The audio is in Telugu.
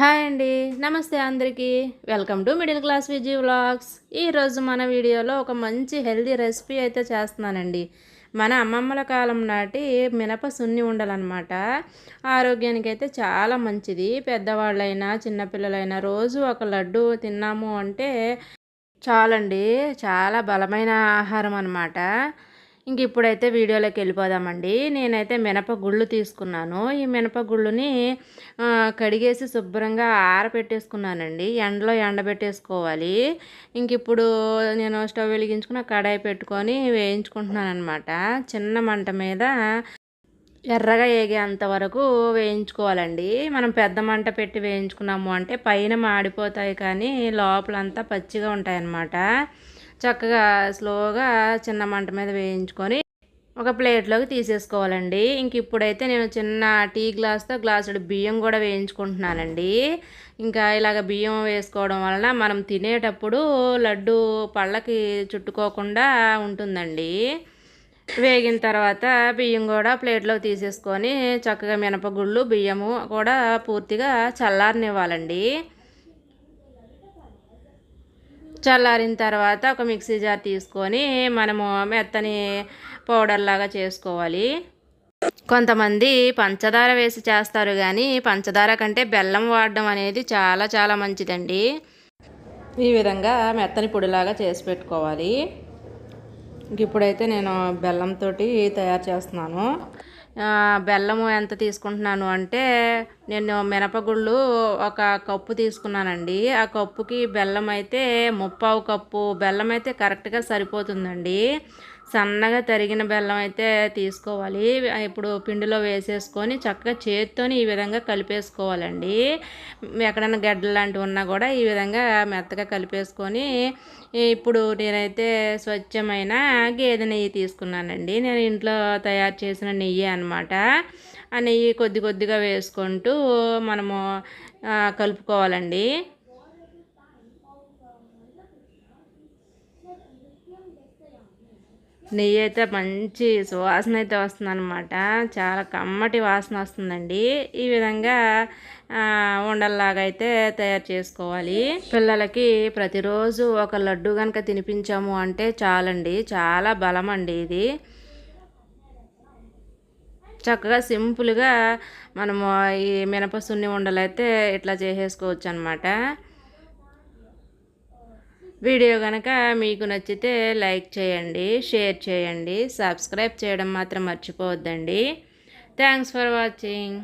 హాయ్ అండి. నమస్తే అందరికీ. Welcome to middle class Viji vlogs. ఈరోజు మన వీడియోలో ఒక మంచి హెల్దీ రెసిపీ అయితే చేస్తున్నానండి. మన అమ్మమ్మల కాలం నాటి మినప సున్ని ఉండాలన్నమాట. ఆరోగ్యానికి అయితే చాలా మంచిది. పెద్దవాళ్ళైనా చిన్నపిల్లలైనా రోజు ఒక లడ్డు తిన్నాము అంటే చాలండి. చాలా బలమైన ఆహారం అన్నమాట. ఇంక ఇప్పుడైతే వీడియోలోకి వెళ్ళిపోదామండి. నేనైతే మినపగుళ్ళు తీసుకున్నాను. ఈ మినపగుళ్ళుని కడిగేసి శుభ్రంగా ఆరబెట్టేసుకున్నానండి ఎండలో ఎండబెట్టేసుకోవాలి. ఇంక ఇప్పుడు నేను స్టవ్ వెలిగించుకున్న కడాయి పెట్టుకొని వేయించుకుంటున్నాను అనమాట చిన్న మంట మీద ఎర్రగా ఏగేంత వరకు వేయించుకోవాలండి. మనం పెద్ద మంట పెట్టి వేయించుకున్నాము అంటే పైన మాడిపోతాయి కానీ లోపలంతా పచ్చిగా ఉంటాయన్నమాట. చక్కగా స్లోగా చిన్న మంట మీద వేయించుకొని ఒక ప్లేట్లోకి తీసేసుకోవాలండి. ఇంక ఇప్పుడైతే నేను చిన్న టీ గ్లాస్తో గ్లాసుడు బియ్యం కూడా వేయించుకుంటున్నానండి. ఇంకా ఇలాగ బియ్యం వేసుకోవడం వలన మనం తినేటప్పుడు లడ్డు పళ్ళకి చుట్టుకోకుండా ఉంటుందండి. వేగిన తర్వాత బియ్యం కూడా ప్లేట్లోకి తీసేసుకొని చక్కగా మినపగుళ్ళు బియ్యము కూడా పూర్తిగా చల్లారనివ్వాలండి. చల్లారిన తర్వాత ఒక మిక్సీ జార్ తీసుకొని మనము మెత్తని పౌడర్ లాగా చేసుకోవాలి. కొంతమంది పంచదార వేసి చేస్తారు కానీ పంచదార కంటే బెల్లం వాడడం అనేది చాలా చాలా మంచిదండి. ఈ విధంగా మెత్తని పొడిలాగా చేసి పెట్టుకోవాలి. ఇప్పుడైతే నేను బెల్లంతో తయారు చేస్తున్నాను. బెల్లము ఎంత తీసుకుంటున్నాను అంటే నేను మినపగుళ్ళు ఒక కప్పు తీసుకున్నానండి. ఆ కప్పుకి బెల్లం అయితే ముప్పావు కప్పు. బెల్లం అయితే కరెక్ట్గా సరిపోతుందండి. సన్నగా తరిగిన బెల్లం అయితే తీసుకోవాలి. ఇప్పుడు పిండిలో వేసేసుకొని చక్కగా చేత్తోని ఈ విధంగా కలిపేసుకోవాలండి. ఎక్కడైనా గడ్డలు లాంటివి ఉన్నా కూడా ఈ విధంగా మెత్తగా కలిపేసుకొని ఇప్పుడు నేనైతే స్వచ్ఛమైన గేదె నెయ్యి తీసుకున్నానండి. నేను ఇంట్లో తయారు చేసిన నెయ్యి అనమాట ఆ నెయ్యి కొద్ది కొద్దిగా వేసుకుంటూ మనము కలుపుకోవాలండి. నెయ్యి అయితే మంచి సువాసన అయితే వస్తుందన్నమాట. చాలా కమ్మటి వాసన వస్తుందండి. ఈ విధంగా ఉండల్లాగా అయితే తయారు చేసుకోవాలి. పిల్లలకి ప్రతిరోజు ఒక లడ్డు కనుక తినిపించాము అంటే చాలండి. చాలా బలం అండి ఇది. చక్కగా సింపుల్గా మనము ఈ మినపసున్ని ఉండలైతే ఇట్లా చేసేసుకోవచ్చు అనమాట వీడియో కనుక మీకు నచ్చితే లైక్ చేయండి షేర్ చేయండి సబ్స్క్రైబ్ చేయడం మాత్రం మర్చిపోవద్దండి. Thanks for watching.